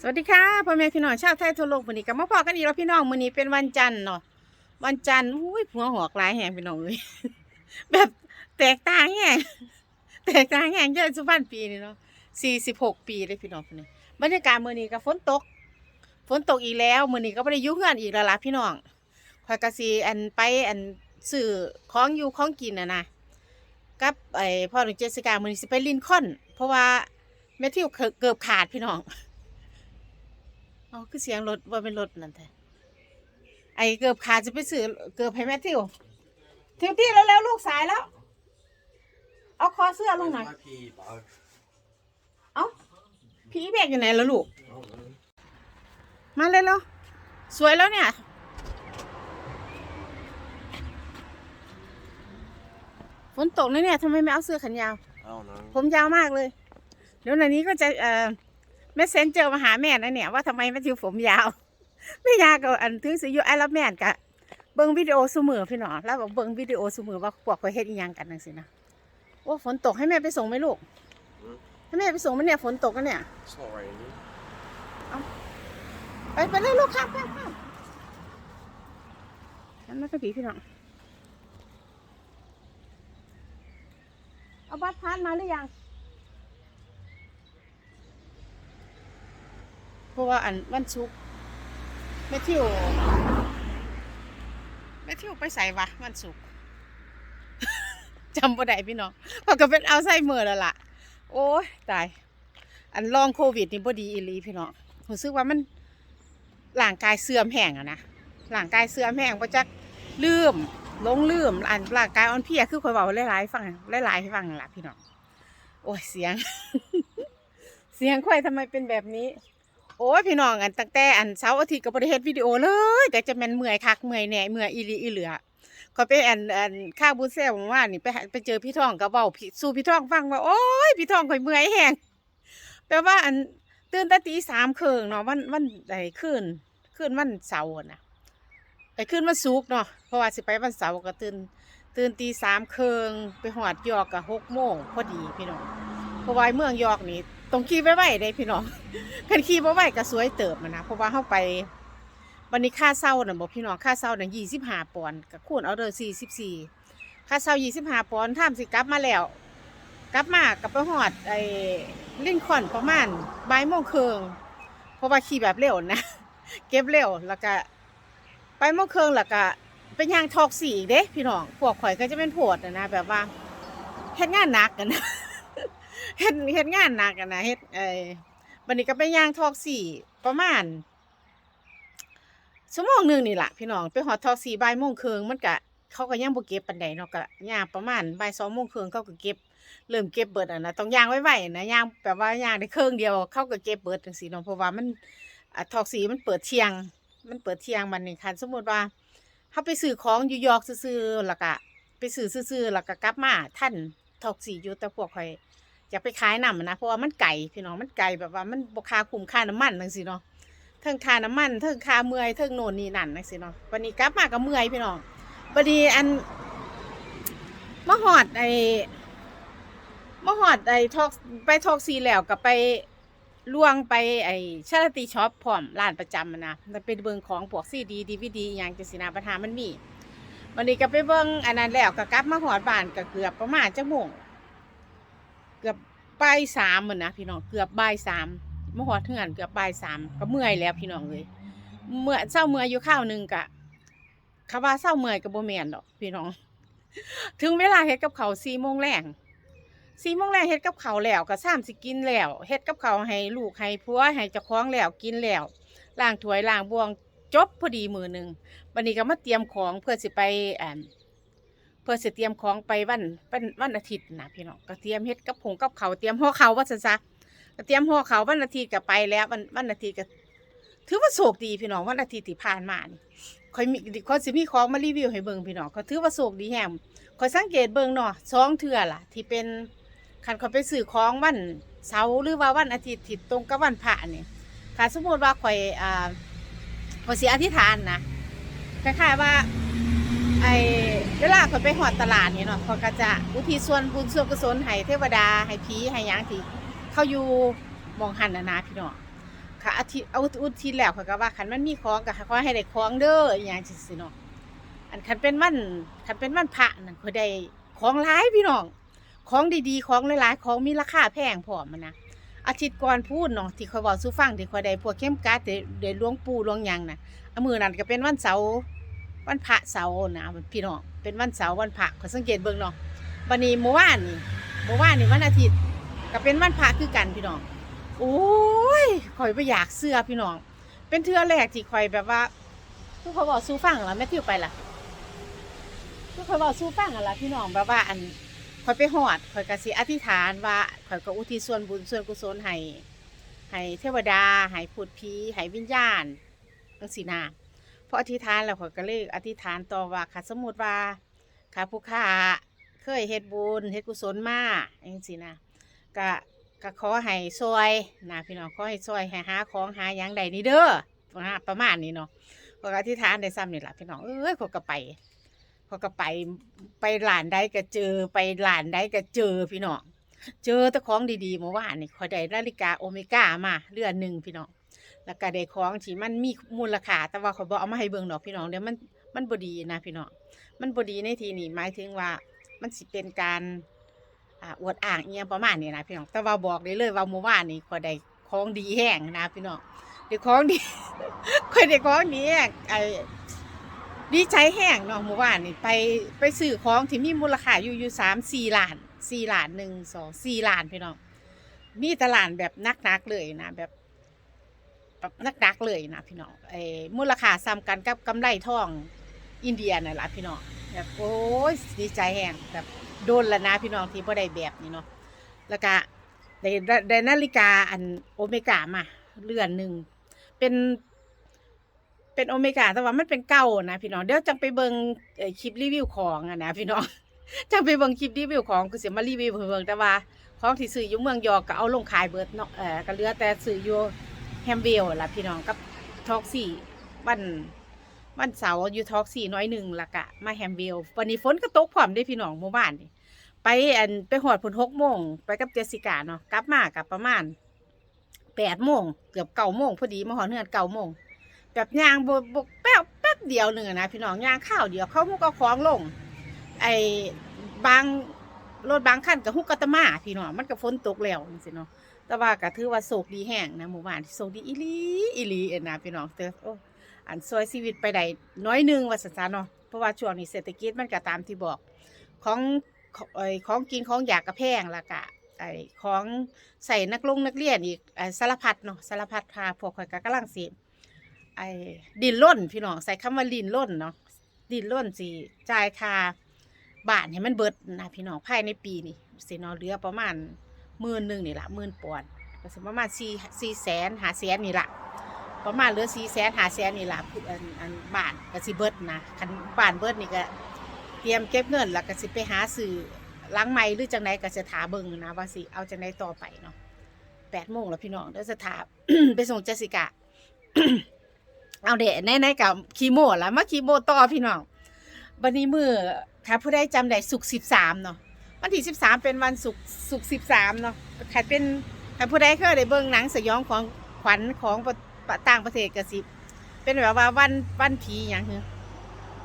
สวัสดีค่ะพ่อแม่พี่น้องชาวไทยทั่วโลกวันนี้ก็มาพอกันอีกแล้วพี่น้องมื้อนี้เป็นวันจันทร์เนาะวันจันทร์อุ้ยหัวหอกหลายแห่งพี่น้องเลยแบบแตกต่างแห่งแตกต่างแห่งเยอะสุพรรณปีนี่เนาะสี่สิบหกปีเลยพี่น้องคนนี้บรรยากาศมื้อนี้ก็ฝนตกฝนตกอีกแล้วมื้อนี้ก็บ่ได้ยุ่งเฮือนอีกแล้วล่ะพี่น้องข่อยก็สิอันไปอันซื้อของอยู่ของกินนะนะกับไอพ่อหนุ่มเจสสิกามื้อนี้สิไปลินคอน เพราะว่าแม่ทธิวเกือบขาดพี่น้อง อ๋อคือเสียงรถว่าเป็นรถนั่นแท้ไอ้เกือบขาดจะไปซื้อเกือบให้แม่ทิวทิวที่แล้วแล้วลูกสายแล้ว เอาคอเสื้อลงหน่อยพี่เปล่าเอาพี่แบกอยู่ไหนแล้วลูก มาเลยแล้วสวยแล้วเนี่ยฝนตกนะเนี่ยทำไมไม่เอาเสื้อแขนยาวเอาน้องผมยาวมากเลย เดี๋ยวในนี้ก็จะเอ่อ แม่เซนเจอมาหาแม่นะเนี่ยว่าทำไมแม่ทิวผมยาวไม่ยาวก็อันถือสิอยู่ไอ้รับแม่นกะเบิ่งวิดีโอซูมือพี่หนอแล้วบอกเบิ่งวิดีโอซูมือว่าพวกเขาเฮ็ดอีหยังกันจังซี่นะโอ้ฝนตกให้แม่ไปส่งไหมลูกให้แม่ไปส่งไหมเนี่ยฝนตกแล้วเนี่ยสวยนี่ไปไปเลยลูกข้ามข้ามข้ามฉันไม่กระผีพี่น้องเอาบัตรพานมาหรือยัง เพ ราะว่าอันวันศุกร์แม่ทิวแม่ทิวไปใส่วะวันศุกจำบ่ได้พี่น้องเพราะก็เป็นเอาไซเมอร์แล้วล่ะ โอ้ยตาย อันลองโควิดนี่บ่ดีอีหลีพี่น้องรู้สึกว่ามันร่างกายเสื่อมแห้งอะนะร่างกายเสื่อมแห้งเพจักลืมลงลืมอันร่างกายอ่อนเพลียคือคอยบอกหลายๆฟังหลายๆให้ฟังล่ะพี่น้องโอ้ยเสียง เสียงค่อยทำไมเป็นแบบนี้ โอ้ยพี่น้องอันตั้งแต่อันเสาร์อาทิตย์ก็บ่ได้เฮ็ดวิดีโอเลยแต่จะแม่นเมื่อยคักเมื่อยแหน่เมื่อยอีหลีอีเหลือก็ไปอันอันข้าวบุญเซ่ผมว่านี่ไปไปเจอพี่ทองก็เว้าสู่พี่ทองฟังว่าโอ้ยพี่ทองข่อยเมื่อยแห้งแปลว่าอันตื่นแต่ตีสามครึ่งเนาะวันวันไอ้คืนคืนวันเสาร์นะไอ้คืนวันศุกร์เนาะเพราะว่าสิไปวันเสาร์ก็ตื่นตื่นตีสามครึ่งไปหอดยอกกับหกโมงพอดีพี่น้องเพราะว่าเมืองยอกนี่ ต้องขี่ไปไหวได้พี่น้องคันขี่ไปไหวก็สวยเติบมันนะเพราะว่าเข้าไปวันนี้ค่าเช่าน่ะบอกพี่น้องค่าเช่าน่ะยี่สิบห้าปอนด์กับคูณเอาเด้อสี่สิบสี่ค่าเช่ายี่สิบห้าปอนด์ท่ามสิกลับมาแล้ว กลับมากับไปหอดไอ้ลินคอนประมาณบ่ายโมงครึ่งเพราะว่าขี่แบบเร็วนะเก็บเร็วแล้วก็ไปโมงครึ่งแล้วก็เป็นยางทอกสีอีกเด้พี่น้องพวกข่อยก็จะเป็นโพดนะนะแบบว่าเฮ็ดงานหนักกันนะ เฮ็ดเฮ็ดงานหนักกันนะเฮ็ดไอ้บัดนี้ก็ไปย่างทอกสีประมาณชั่วโมงหนึงนี่ล่ะพี่น้องไปหอดทอกสีบ่ายโมงครึ่งมันก็เขาก็ยังบ่เก็บปานใดเนาะก็ย่างประมาณบ่ายสองโมงครึ่งเขาก็เก็บเริ่มเก็บเบิดอะนะต้องย่างไว้ไว้นะย่างแบบว่าย่างได้เครื่องเดียวเขากับเก็บเบิดจังซี่เนาะเพราะว่ามันทอกสีมันเปิดเที่ยง มันเปิดเที่ยงมันนี่คันสมมุติว่าเฮาไปซื้อของอยู่ยอกซื่อๆแล้วก็ไปซื้อซื่อๆแล้วก็กลับมาท่านทอกสีอยู่แต่พวกข่อย อยากไปขายน้ำนะเพราะว่ามันไกลพี่น้องมันไกลแบบว่ามันบคาคุ้มค่าน้ำมันจังซี่เนาะเทิงค่าน้ำมันเทิงค่าเมื่อยเทิงโน่นนี่นั่นจังซี่เนาะวันนี้กลับมาก็เมื่อยพี่น้องบัดนี้อันมาฮอดไอ้มาหอดไอ้ทอกไปทอกซีแล้วก็ไปล่วงไปไอ้ชาลตีช็อปพร้อมร้านประจำอะนะมันเป็นเบิงของพวกซีดีดีวีดีอย่างจังสินะปัญหามันมีวันนี้ก็ไปเบิงอันนั้นแล้วก็กลับมาหอดบ้านก็เกือบประมาณจังโมง บ่ายสามเหมือนนะพี่น้องเกือบบ่ายสามมาหอดเถื่อนเกือบบ่ายสามก็เมื่อยแล้วพี่น้องเลยเมื่อเศร้าเมื่อยอยู่ข้าวหนึ่งกะคำว่าเศร้าเมื่อยกับโบแมนดอกพี่น้อง ถึงเวลาเฮ็ดกับเขาสี่โมงแรงสี่โมงแรกเฮ็ดกับเขาแล้วก็สามสิกินแล้วเฮ็ดกับเขาให้ลูกให้ผัวให้เจ้าของแล้วกินแล้วล้างถ้วยล้างบวงจบพอดีมือหนึ่งวันนี้ก็มาเตรียมของเพื่อสิไปอ่า พื่อสิเตรียมของไปวันวันวันอาทิตย์นะพี่น้องก็เตรียมเฮ็ดกับผงกับเขาเตรียมห่อเขาว่าซะซะก็เตรียมห่อเขาวันอาทิตย์ก็ไปแล้ววันวันอาทิตย์ก็ถือว่าโชคดีพี่น้องวันอาทิตย์ที่ผ่านมานี่คอยมีคอยสิมีของมารีวิวให้เบิ่งพี่น้องก็ถือว่าโชคดีแฮมคอยสังเกตเบิ่งเนาะสองเทื่อล่ะ ที่เป็นคันเขาไปซื้อของวันเสาร์หรือว่าวันอาทิตย์ที่ตรงกับวันพระนี่ค่ะสมมติว่าข่อยอ่าขอยเสียอธิษฐานนะคล้ายๆว่า ไอ้เวลาข่อยไปหอดตลาดนี่เนาะเขาก็จะอุทิศส่วนบุญส่วนกุศลให้เทวดาให้ผีให้หยังที่เขาอยู่มองหันนะนะพี่น้องค่ะอาทิตย์เอาอุทิศแล้วเขาก็ว่าคันมันมีของก็ขอให้ได้ของเด้ออหย่างจังซี่เนาะอันคันเป็นวันคันเป็นวันพระนั่นเขาได้ของหลายพี่น้อง ของดีๆ ของหลายๆ ของมีราคาแพงพร้อมมันนะ อาทิตย์ก่อนพูดเนาะที่เขาบอกสู้ฟังที่เขาได้พวกเข้มกัดได้ได้หลวงปู่หลวงหยังน่ะเอามือนั้นก็เป็นวันเสาร์ วันพระเสาร์นะพี่น้องเป็นวันเสาร์วันพระขาสังเกตเบิ่งเนาะวันนี้เมื่อวานนี่เมื่อวานนี่วันอาทิตย์ก็เป็นวันพระคือกันพี่น้องโอ้ยข่อยไปอยากเสื้อพี่น้อง เป็นเทือแรกที่ข่อยแบบว่าทุกเขาบอกสู้ฟังเหรแม่ทิวไปล่ะทุกเขาบอกสู้ฟังเหรพี่น้องแบบว่าอันข่อยไปหอดข่อยกสิอธิษฐานว่าข่อยก็อุทิศส่วนบุญส่วนกุศลให้ให้เทวดาให้พูดผีให้วิญญาณจังสีนา พออธิษฐานแล้วข่อยก็เลยอธิษฐานต่อว่าค่ะสมมติว่าข้าผู้ค้าเคยเฮ็ดบุญเฮ็ดกุศลมาจังสีนะก็ก็ขอให้ซอยนะพี่น้องขอให้ซอยให้หาของหาหยังใดนี่เด้อนะประมาณนี้เนาะก็อธิษฐานได้ซ้ำนี่แหละพี่น้องเอ้ยเขาก็ไปเขาก็ไปไปหลานใดก็เจอไปหลานใดก็เจอพี่น้องเจอต่ของดีๆเมื่อวานนี่ขอยได้นาฬิกาโอเมก้ามาเรือนหนึ่งพี่น้อง แล้วก็ได้ของที่มันมีมูลค่าแต่ว่าเขาบอกเอามาให้เบิ่งดอกพี่น้องเดี๋ยวมันมันบดีนะพี่น้องมันบดีในทีนี้หมายถึงว่ามันสิเป็นการอ่าอวดอ่างเอียงประมาณนี้นะพี่น้องแต่ว่าบอกได้เลยว่าเมื่อวานนี้ข่อยได้ของดีแห้งนะพี่น้องได้ของดี ข่อยได้ของดีแห้งไอ้ดีใจแห้งเนาะเมื่อวานนี้ไปไปซื้อของที่มีมูลค่าอยู่อยู่สามสี่ล้านสี่ล้านหนึ่งสองสี่ล้านพี่น้องมีตลาดแบบนักๆเลยนะแบบ นักๆเลยนะพี่น้องไอ้มูลค่าซ้ำกันกับกำไรทองอินเดียน่ะล่ะพี่น้องแบบโอ้ยดีใจแห้งแบบโดนละนะพี่น้องที่บ่ได้แบบนี้เนาะแล้วก็ได้ได้นาฬิกาอันโอเมก้ามาเรือนหนึ่งเป็นเป็นโอเมก้าแต่ว่ามันเป็นเก่านะพี่น้องเดี๋ยวจังไปเบิงเอ่อคลิปรีวิวของอะนะพี่น้องจังไปเบิ่งคลิปรีวิวของกูสิมารีวิวเบิ่งแต่ว่าของที่ซื้ออยู่เมืองยอกก็เอาลงขายเบิดเนาะเออก็เหลือแต่ซื้ออยู่ แฮมเวลล่ะพี่น้องกับท็อกซี่วันวันเสาร์อยู่ทอกสี่น้อยหนึ่งละกะ มาแฮมวิลวันนี้ฝนก็ตกพร้อมได้พี่น้องหมู่บ้านนี่ไปอันไปหอดผลหกโมงไปกับเจสิกาเนาะกลับมากับประมาณแปดโมงเกือบเก้าโมงพอดีมาหอดเฮือนเก้าโมงแบบย่างบกบกแป๊บแป๊บเดียวหนึ่งนะพี่น้องย่างข้าวเดียวเขาหุกเอาของลง ไอ้บางรถบางคันกับหุกกะตมาพี่น้องมันก็ฝนตกแล้วจังซี่เนาะ แต่ว่าก็ถือว่าโศกดีแห้งนะหมู่บ้านโศกดีอีหลีอีหลีเอ็นนะพี่น้องเตอโอ้อันซอยชีวิตไปได้น้อยหนึงว่าสันซะเนาะเพราะว่าช่วงนี้เศรษฐกิจมันก็ตามที่บอกของของไอของกินของอยากกระแพงละกะไอ้ของใส่นักลงนักเรียนอีกไอสารพัดเนาะสารพัดพาพวกข่อยก็กำลังสิไอ้ดินล้นพี่น้องใส่คำว่าดินล้นเนาะดินล้นสิจ่ายค่าบ้านให้มันเบิดนะพี่น้องภายในปีนี้สิเนาะเหลือประมาณ หมื่นหนึ่งนี่ละหมื่นปอนด์ก็สิประมาณสี่สี่แสนหาแสนนี่ละประมาณเหลือสี่แสนหาแสนนี่ละอันอันบ้านก็สิเบิดนะคันบ้านเบิดนี่ก็เตรียมเก็บเงินแล้วก็สิไปหาซื้อล้างไม้หรือจังไดก็จะถาเบิ่งนะว่าสิเอาจังไดต่อไปเนาะแปดโมงแล้วพี่น้องเดี๋ยวจะถาไปส่งเจสิกาเอาเดะในในกับคีโมแล้วมาคีโมต่อพี่น้องวันนี้มือค่ะผู้ใดจำได้สุกสิบสามเนาะ วันที่สิบสามเป็นวันสุกสุกสิบสามเนาะใครเป็นใครผู้ใดเคยได้เบิ่งหนังสยองของขวัญของต่างประเทศก็สิเป็นแบบว่าวันวันผีอย่างเงี้ย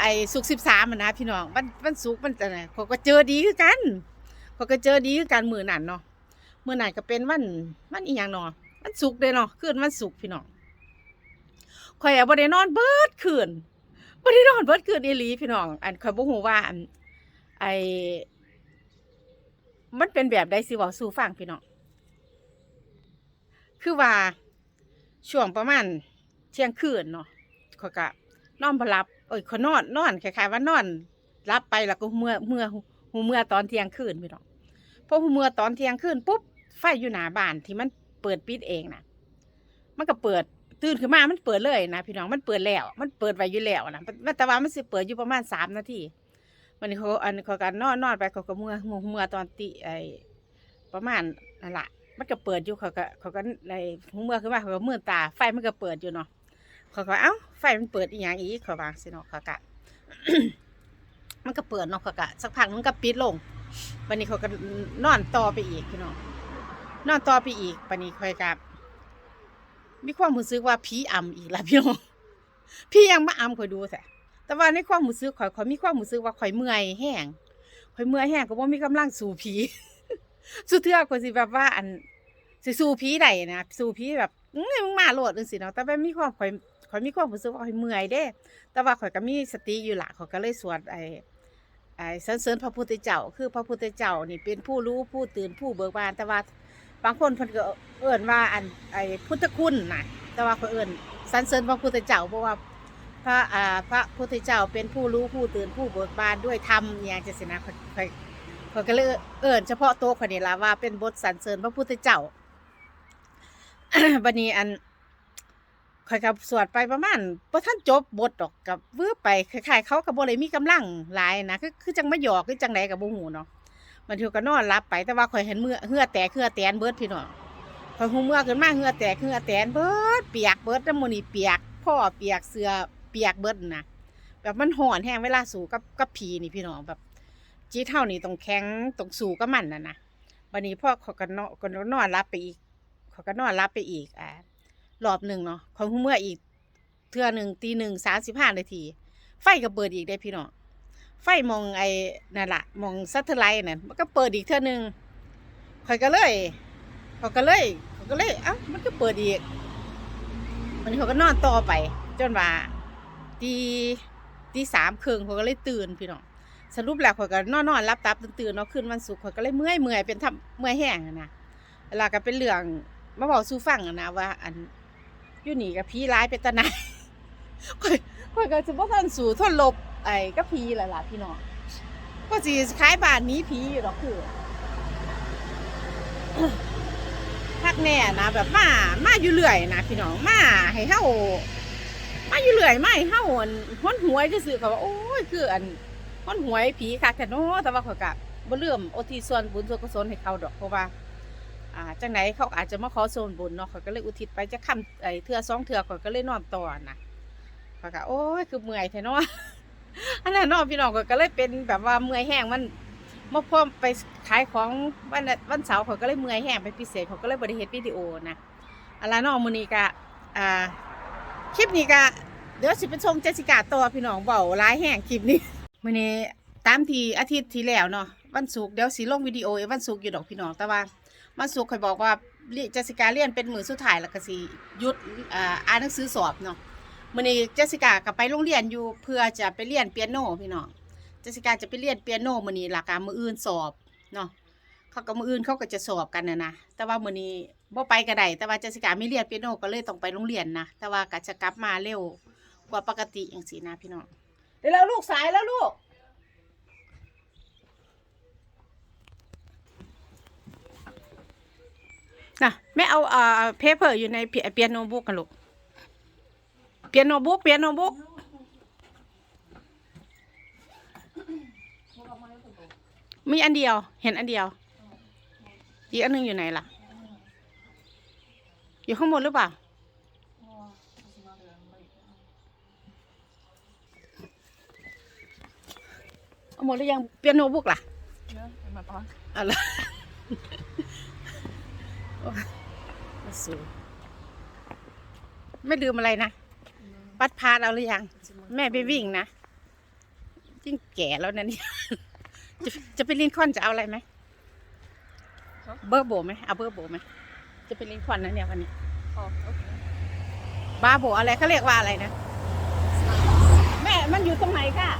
ไอ้สุกสิบสามนะพี่น้องวันวันสุกร์มันจะไหนเขาก็เจอดีคือกันเขาก็เจอดีคือกันมือนั่นเนาะมือนั่นก็เป็นวันวันอีหยังเนาะวันสุกร์เด้เนาะคืนวันสุกร์พี่น้องข่อยอะบ่ได้นอนเบิดคืนบ่ได้นอนเบิดคืนอีหลีพี่น้อง อันข่อยบ่ฮู้ว่าอันไอ้ มันเป็นแบบใดสิเว้าสู่ฟังพี่น้องคือว่าช่วงประมาณเที่ยงคืนเนาะเขาก็นอนบ่หลับเอ้ยเขานอนนอนคล้ายๆว่านอนรับไปแล้วก็เมื่อเมื่อหูเมื่อตอนเที่ยงคืนพี่น้องพอหูเมื่อตอนเที่ยงคืนปุ๊บไฟอยู่หน้าบ้านที่มันเปิดปิดเองนะมันก็เปิดตื่นขึ้นมา มันเปิดเลยนะพี่น้อง มันเปิดแล้ว มันเปิดไว้อยู่แล้วนะแต่ว่ามันสิเปิดอยู่ประมาณสามนาที วันนี้เขาอันเขาก็นอนนอนไปเขาก็เมื่อเมื่อเมือตอนตีไอประมาณนั่นแหละมันก็เปิดอยู่เขาก็เขาก็ในเมื่อขึ้นมาเขาก็มือตาไฟมันก็เปิดอยู่เนาะเขาก็เอ้าไฟมันเปิดอีหยังอีกเขาวางสิเนาะเขาก็มันก็เปิดเนาะเขาก็สักพักมันก็ปิดลงวันนี้เขาก็นอนต่อไปอีกพี่น้องนอนต่อไปอีกวันนี้คอยกับมีความรู้สึกว่าผีอำอีกแล้วพี่น้องพี่ยังมาอำข่อยดูแท้ แต่ว่าในความรู้สึกข่อยข่อยมีความรู้สึกว่าข่อยเมื่อยแห้งข่อยเมื่อยแห้งก็บ่มีกำลังสู้ผีสุดเทื่อข่อยสิแบบว่าอันสิสู้ผีได้นะสู้ผีแบบอื้อมึงมาโลดจังซี่เนาะแต่ว่ามีความข่อยข่อยมีความรู้สึกว่าข่อยเมื่อยเด้ แต่ว่าข่อยก็มีสติอยู่ล่ะข่อยก็เลยสวดไอ้ไอ้สรรเสริญพระพุทธเจ้า คือพระพุทธเจ้านี่เป็นผู้รู้ผู้ตื่นผู้เบิกบาน แต่ว่าบางคนเพิ่นก็เอิ้นว่าอันไอ้พุทธคุณน่ะ แต่ว่าเขาเอิ้นสรรเสริญพระพุทธเจ้าเพราะว่า พระอ่าพระพุทธเจ้าเป็นผู้รู้ผู้ตื่นผู้เบิกบานด้วยธรรมอย่างจังซี่นะข่อยข่อยข่อยก็เลยเอิ้นเฉพาะตัวข่อยนี่ละว่าเป็นบทสรรเสริญพระพุทธเจ้าบัดนี้อันข่อยก็สวดไปประมาณบ่ทันจบบทดอกกับเวืบไปคล้ายๆเขาก็บ่ได้มีกำลังหลายนะคือคือจังไมาหยอกคือจังไดก็บ่ฮู้เนาะมันเถือก็นอนหลับไปแต่ว่าข่อยเห็นเมื่อเหือแตกเหือแตนเบิดพี่น้องข่อยหูเมื่อขึ้นมาเหือแตกเหือแตนเบิดเปียกเบิดน้ำมูนี่เปียกพ่อเปียกเสื้อ ปียกเบิดนะแบบมันห่อนแห้งเวลาสู่กับกับผีนี่พี่น้องแบบจีเท่านี่ต้องแข็งต้องสู่กับมันนะนะวันนี้พ่อขาก็นอนก็นอนหลับไปอีกขาก็นอนหลับไปอีกอ่ารอบหนึ่งเนาะขอยหูเมื่ออีกเทื่อหนึ่งตีหนึ่งสามสิบห้านาที ไฟก็เปิดอีกได้พี่น้องไฟมองไอ้นั่นละมองซัตเทอร์ไลท์นั่นมันก็เปิดอีกเท่านึงข่อยก็เลยเขาก็เลยเขาก็เลยเอ้ามันก็เปิดอีกมันเขาก็นอนต่อไป จนว่า ตีตีสามครึ่งเขาก็เลยตื่นพี่น้องสรุปแล้วข่อยก็นอนนอนรับตับตื่นตื่นๆเนาะคืนวันศุกร์ข่อยก็เลยเมื่อยเมื่อยเป็นทำเมื่อยแห้งนะเวลาก็เป็นเรื่องมาบอกสู่ฟังนะว่า อันอยู่นี่กับพี่ร้ายเป็นตาหนายข่อยข่อยก็จะบ่ทันสู่ทนลบไอ้ก็ผีหละล่ะพี่น้องก็สิขายบ้านนี้ผีอยู่ดอกคือพักแน่นะแบบมา มาอยู่เรื่อยนะพี่น้องมาให้เฮา มาอยู่เรื่อยไมาให้เฮาอันฮ้อนหวยซื่อๆก็ว่าโอ้ยคืออันฮ้อนหวยผีคักแท้เนาะแต่ว่าเขาก็บ่เลื่อมโอทีส่วนบุญส่วนกุศลให้เขาดอกเพราะว่า อ่าจังไหนเขาอาจจะมาขอส่วนบุญเนาะเขาก็เลยอุทิศไปจะค่ำไอ้เทื่อสองเทื่อเขาก็เลยนอนต่อนะเขาก็โอ้ยคือเมื่อยแท้เนาะอันนั้นเนาะพี่น้องก็ก็เลยเป็นแบบว่าเมื่อยแห้งมันมาพร้อมไปขายของวันวันเสาร์เขาก็เลยเมื่อยแห้งไปพิเศษเขาก็เลยบริเฮ็ดวิดีโอนะอันละเนาะมื้อนี้ก็อ่าคลิปนี้ก็ เดี๋ยวสิไปส่งเจสิกาต่อพี่น้องเว้าหลายแห้งคลิปนี้มื้อนี้ตามทีอาทิตย์ที่แล้วเนาะวันศุกร์เดี๋ยวสิลงวิดีโอไอ้วันศุกร์อยู่ดอกพี่น้องแต่ว่าวันศุกร์ข่อยบอกว่าเจสิกาเรียนเป็นมือสุดท้ายแล้วก็สิยุดอ่านหนังสือสอบเนาะมื่อนี้เจสิกาก็ไปโรงเรียนอยู่เพื่อจะไปเรียนเปียโนพี่น้องเจสิกาจะไปเรียนเปียโนมื่อนี้หลักการมืออื่นสอบเนาะเขาก็มืออื่นเขาก็จะสอบกันนะนะแต่ว่ามื่อนี้บ่ไปก็ได้แต่ว่าเจสิกาไม่เรียนเปียโนก็เลยต้องไปโรงเรียนนะแต่ว่าก็จะกลับมาเร็ว กว่าปกติอย่างสีนะพี่น้องเดี๋ยวเราลูกสายแล้วลูกนะแม่เอาเอ่อเพเปอร์อยู่ในเปียโนบุ๊กกันลูก เปียโนบุ๊กเปียโนบุ๊กมีอันเดียว เห็นอันเดียว อีกอันหนึงอยู่ไหนล่ะ อยู่ข้างบนหรือเปล่า เอา หมดหรือยังเปียโนบุ๊กล่ะ Ja, in mijn bank. อะไรโอ้ยมาสูไม่ลืมอะไรนะปัดพาเราหรือยัง แม่ไปวิ่งนะยิ่งแก่แล้วนะเนี่ยจะจะไปลินคอนจะเอาอะไรไหมฮะเบอร์โบไหมเอาเบอร์โบไหมจะไปลินคอนนะเนี่ยวันนี้ Oh, oké. บาโบอะไรเขาเรียกว่าอะไรนะ แม่มันอยู่ตรงไหนค่ะ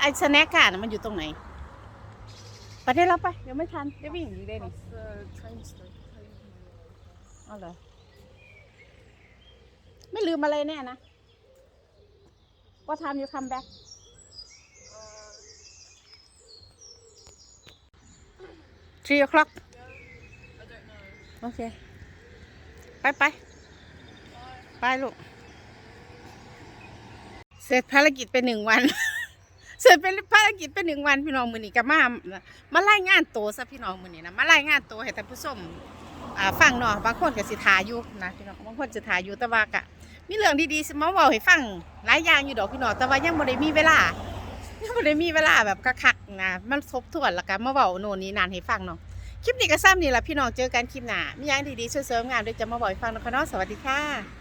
ไอ้สแน็คค่ะน่ะมันอยู่ตรงไหน ไปได้แล้วไปเดี๋ยวไม่ทันเดี๋ยววิ่งอยู่ได้นี่ Als uh, treinstuk. เอาเหรอไม่ลืมอะไรแน่นะ What time you come back three o'clock I don't know. โอเค ไปไปไปลูก เสร็จภารกิจไปหนึ่งวัน เสร็จเป็นภารกิจไปหนึ่งวันพี่น้องมือนี้ก็มามาไล่งานโตซะพี่น้องมือนี้นะมาไล่งานโตให้ท่านผู้ชมฟังเนาะบางคนก็สิทาอยู่นะพี่น้องบางคนสิทาอยู่แต่ว่ากะมีเรื่องดีๆสมาเว้าให้ฟังหลายอย่างอยู่ดอกพี่น้องแต่ว่ายังบ่ได้มีเวลายังบ่ได้มีเวลาแบบคักๆนะมันทบทวนแล้วก็มาเว้าโน่นนี่นั่นให้ฟังเนาะคลิปนี้ก็ซ้ำนี่แหละพี่น้องเจอกันคลิปหน้ามีหยังดีๆสวยๆงามดี๋ยจะมาบอกให้ฟังนะคะเนาะสวัสดีค่ะ